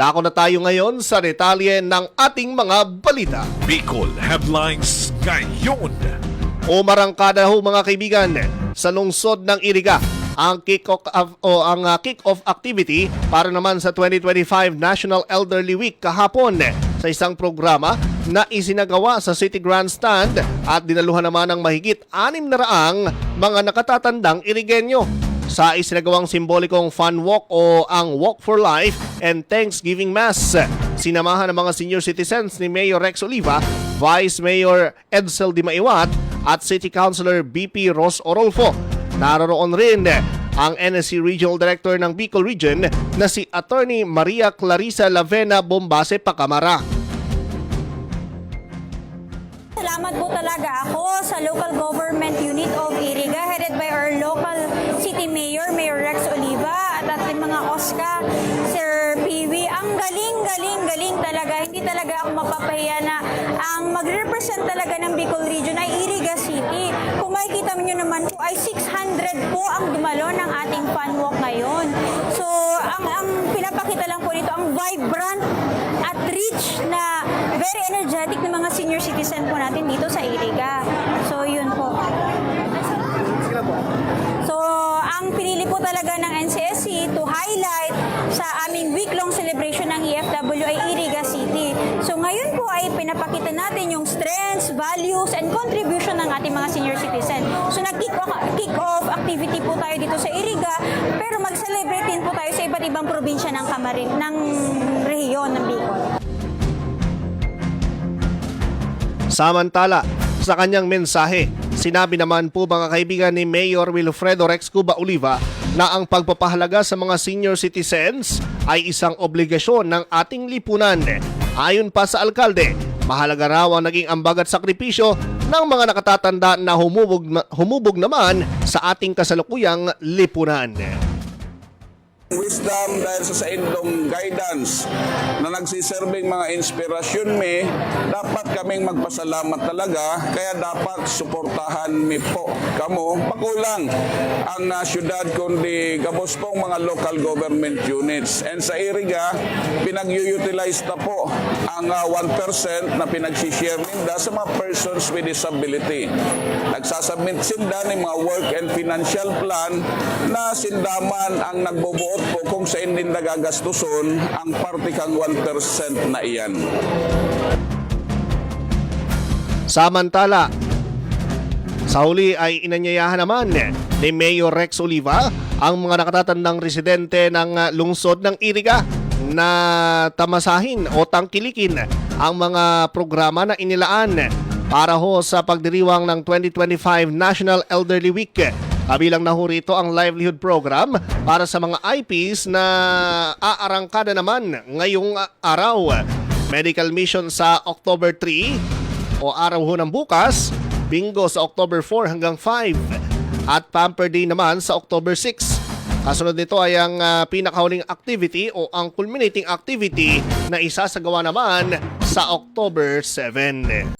Dako na tayo ngayon sa detalye ng ating mga balita. Bicol Headlines ngayon. Umarangkada ho mga kaibigan sa lungsod ng Iriga ang kick-off o ang uh, kick-off activity para naman sa 2025 National Elderly Week kahapon sa isang programa na isinagawa sa City Grandstand at dinaluhan naman ng mahigit anim na raang mga nakatatandang Irigenyo sa isinagawang simbolikong fun walk o ang Walk for Life and Thanksgiving Mass. Sinamahan ng mga senior citizens ni Mayor Rex Oliva, Vice Mayor Edsel Di Maiwat at City Councilor BP Ros Orolfo. Naroon rin ang NSC Regional Director ng Bicol Region na si Attorney Maria Clarissa Lavena Bombase Pacamara. Salamat po talaga ako sa local government unit of Iriga headed by our local city mayor, Mayor Rex Oliva at ating mga OSCA, Sir PV. Ang galing, galing, galing talaga. Hindi talaga ako mapapahiya na ang mag-represent talaga ng Bicol Region ay Iriga City. Kung makikita niyo naman po ay 600 po ang dumalo ng ating fun walk ngayon. Ang, ang pinapakita lang po nito, ang vibrant at rich na very energetic na mga senior citizen po natin dito sa Iriga. So, yun po. So, ang pinili po talaga ng NCSC to highlight sa aming week-long celebration ng EFW ay Iriga City. So, ngayon po ay pinapakita natin yung strengths, values, and contribution ng ating mga senior citizen. So, nag-kick-off activity po tayo dito sa Iriga, mag-celebrate din po tayo sa iba't ibang probinsya ng Kamarin, ng rehiyon ng Bicol. Samantala, sa kanyang mensahe, sinabi naman po mga kaibigan ni Mayor Wilfredo Rex Cuba Oliva na ang pagpapahalaga sa mga senior citizens ay isang obligasyon ng ating lipunan. Ayon pa sa alkalde, mahalaga raw ang naging ambag at sakripisyo ng mga nakatatanda na humubog, humubog naman sa ating kasalukuyang lipunan. Wisdom dahil sa saindong guidance na nagsiserving mga inspirasyon mi, dapat kaming magpasalamat talaga, kaya dapat suportahan mi po kamo. Pakulang ang uh, syudad kundi gabos pong mga local government units. And sa Iriga, pinag-utilize na po ang uh, 1% na pinagsishare ninda sa mga persons with disability. Nagsasubmit sinda ng mga work and financial plan na sindaman ang nagbubuot po kung sa hindi nagagastuson ang parte kang 1% na iyan. Samantala, sa huli ay inanyayahan naman ni Mayor Rex Oliva ang mga nakatatandang residente ng lungsod ng Iriga na tamasahin o tangkilikin ang mga programa na inilaan para ho sa pagdiriwang ng 2025 National Elderly Week. Kabilang na ho rito ang livelihood program para sa mga IPs na aarangkada naman ngayong araw. Medical mission sa October 3 o araw ho ng bukas, bingo sa October 4 hanggang 5 at Pamper Day naman sa October 6. Kasunod nito ay ang ah, pinakahuling activity o ang culminating activity na isasagawa naman sa October 7.